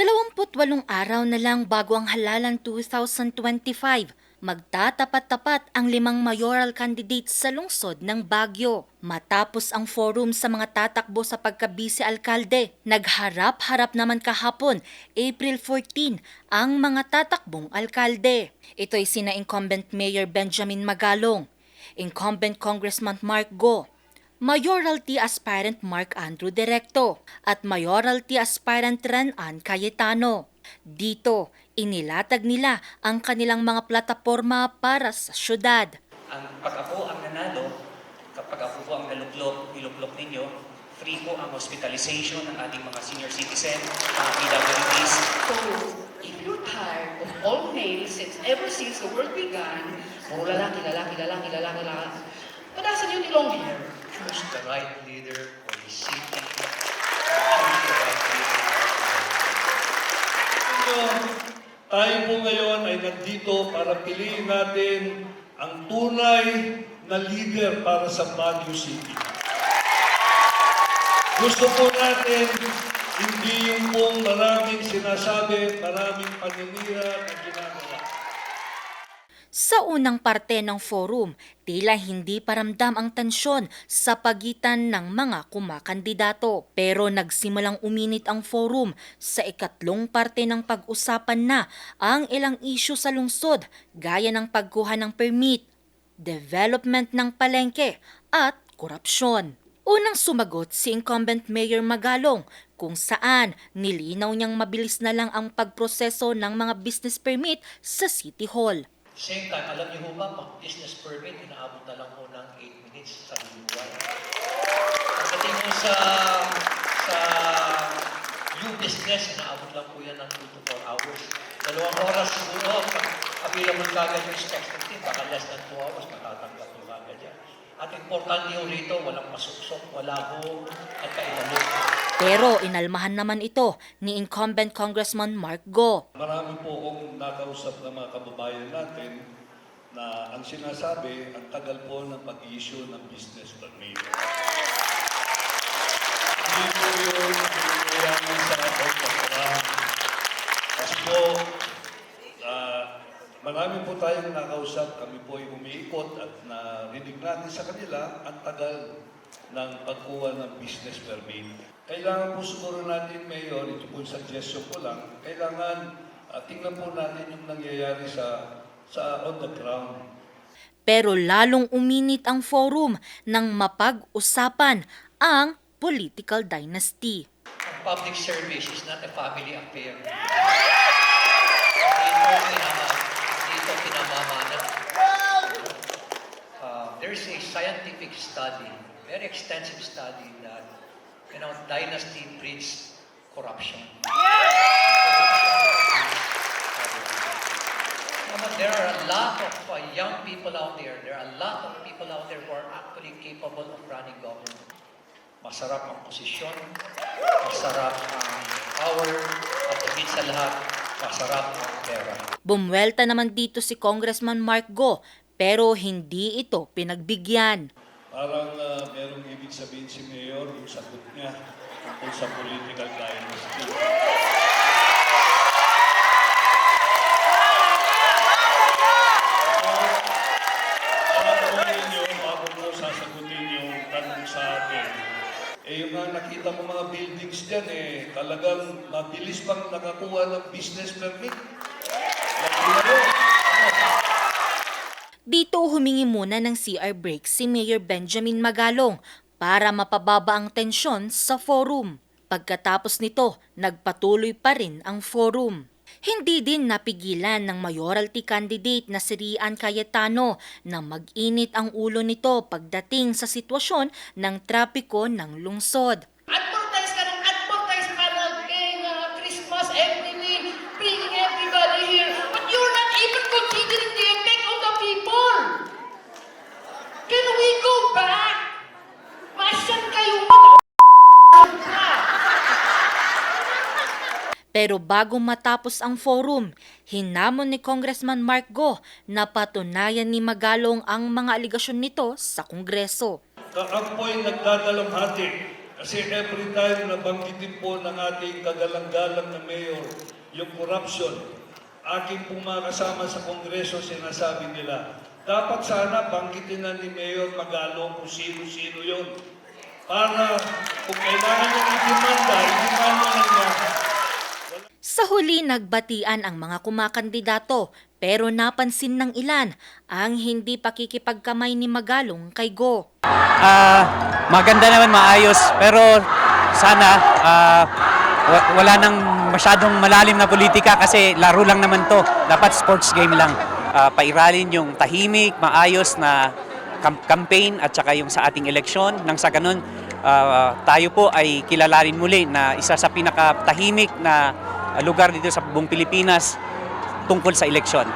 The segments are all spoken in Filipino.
28 araw na lang bago ang halalan 2025, magtatapat-tapat ang limang mayoral candidates sa lungsod ng Baguio. Matapos ang forum sa mga tatakbo sa pagkabisi alkalde, nagharap-harap naman kahapon, April 14, ang mga tatakbong alkalde. Ito'y sina incumbent Mayor Benjamin Magalong, incumbent Congressman Mark Go, Mayoralty aspirant Mark Andrew Directo at Mayoralty aspirant Renan Cayetano. Dito, inilatag nila ang kanilang mga plataforma para sa syudad. Ang pag ako ang nanalo, kapag ako po ang naluklok, niluklok ninyo, free po ang hospitalization ng ating mga senior citizen, mga PWDs. So, if you're tired of all males since ever since the world began, puro lalaki, lalaki, lalaki, lalaki, lalaki, panasan yung long hair. Right leader the city. Choose the right leader. Pero tayo po ngayon ay nandito para piliin natin ang tunay na leader para sa Baguio City. Gusto po natin hindi yung pong maraming sinasabi, maraming paninira na ginagawa. Sa unang parte ng forum, tila hindi paramdam ang tensyon sa pagitan ng mga kumakandidato. Pero nagsimulang uminit ang forum sa ikatlong parte ng pag-usapan na ang ilang isyu sa lungsod gaya ng pagkuha ng permit, development ng palengke at korupsyon. Unang sumagot si incumbent Mayor Magalong kung saan nilinaw niyang mabilis na lang ang pagproseso ng mga business permit sa City Hall. Same time, alam niyo ho ba, pag business permit, inaabot na lang ho ng 8 minutes sa UI. Pagdating mo sa, sa new business, inaabot lang po yan ng 2 to 4 hours. Dalawang oras siguro, pag available kagad yung team, baka less than 2 hours, matatanggap nyo kagad yan. At importante ho rito, walang masuksok, wala ho, at kailangan. Pero inalmahan naman ito ni incumbent Congressman Mark Go. Marami po akong nakausap ng mga kababayan natin na ang sinasabi, ang tagal po ng pag-issue ng business permit. Hindi po yun sa pagkakaroon. Kasi po, ah, marami po tayong nakausap, kami po ay umiikot at narinig natin sa kanila ang tagal ng pagkuha ng business permit. Kailangan po siguro natin, Mayor, ito po yung suggestion ko lang, kailangan ah, tingnan po natin yung nangyayari sa sa on the ground. Pero lalong uminit ang forum nang mapag-usapan ang political dynasty. Ang public service is not a family affair. Dito pinama, dito pinamamana. Uh, there's a scientific study, very extensive study that, you know, dynasty breeds corruption. There are a lot of uh, young people out there, there are a lot of people out there who are actually capable of running government. Masarap ang posisyon, masarap ang power, at higit sa lahat, masarap ang pera. Bumwelta naman dito si Congressman Mark Go pero hindi ito pinagbigyan. Parang ah, merong ibig sabihin si Mayor yung sagot niya tungkol sa political dynasty. Alam po ninyo, bago po sasagutin yung tanong sa atin, nga nakita ko mga buildings dyan eh, talagang mabilis pang nakakuha ng business permit. Dito humingi muna ng CR break si Mayor Benjamin Magalong para mapababa ang tensyon sa forum. Pagkatapos nito, nagpatuloy pa rin ang forum. Hindi din napigilan ng mayoralty candidate na si Rian Cayetano na mag-init ang ulo nito pagdating sa sitwasyon ng trapiko ng lungsod. Advertise ka ng advertise ka ng eh, uh, Christmas, everything, bringing everybody here, but you're not even considering the effect on the people. Can we go back? Masan kayo mga Pero bago matapos ang forum, hinamon ni Congressman Mark Go na patunayan ni Magalong ang mga aligasyon nito sa Kongreso. Ay nagdadalamhati Kasi every time na banggitin po ng ating kagalang-galang na mayor yung corruption, aking pong sa Kongreso sinasabi nila, dapat sana banggitin na ni Mayor Magalo kung sino-sino yun. Para kung kailangan niya i-demanda, i-demanda niya. Sa huli nagbatian ang mga kumakandidato pero napansin ng ilan ang hindi pakikipagkamay ni Magalong kay Go. Ah, maganda naman maayos pero sana wa- wala nang masyadong malalim na politika kasi laro lang naman to. Dapat sports game lang. Ah, pairalin yung tahimik, maayos na campaign at saka yung sa ating eleksyon. Nang sa ganun, ah, tayo po ay kilalarin muli na isa sa pinakatahimik na lugar dito sa buong Pilipinas tungkol sa eleksyon.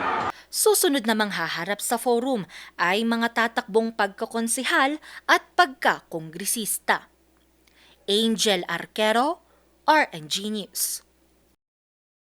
Susunod namang haharap sa forum ay mga tatakbong pagkakonsihal at pagkakongresista. Angel Arquero, RNG News.